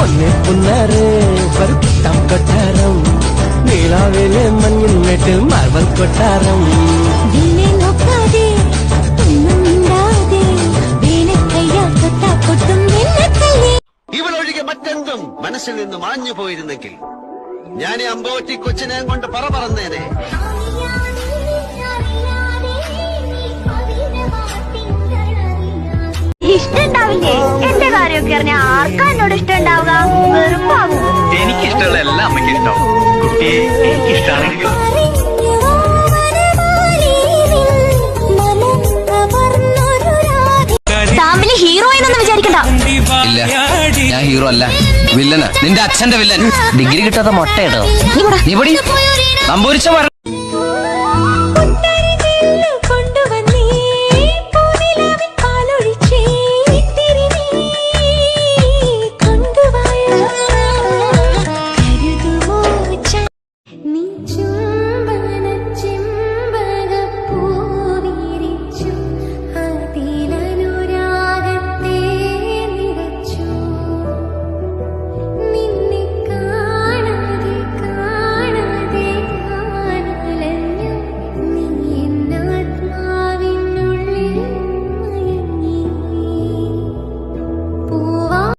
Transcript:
പൊന്നെ പുന്നറ് പരുത്തം കൊട്ടാരം നീളാവിലെ മഞ്ഞിൽ നെട്ട് മാർബൽ കൊട്ടാരം. ഇവളൊഴികെ മറ്റെന്തും മനസ്സിൽ നിന്ന് മാഞ്ഞു പോയിരുന്നെങ്കിൽ ഞാൻ അമ്പോറ്റി കൊച്ചിനെ കൊണ്ട് പറ പറന്നേനെ കുട്ടിയെ എനിക്കിഷ്ടാണെങ്കിലും ഹീറോ എന്നൊന്നും വിചാരിക്കണ്ട. ഇല്ല ഞാൻ ഹീറോ അല്ല. വില്ലന് നിന്റെ അച്ഛന്റെ വില്ലൻ ഡിഗ്രി കിട്ടാത്ത മൊട്ടയിടോ. നീ പൊടി. നമ്പൂരിച്ച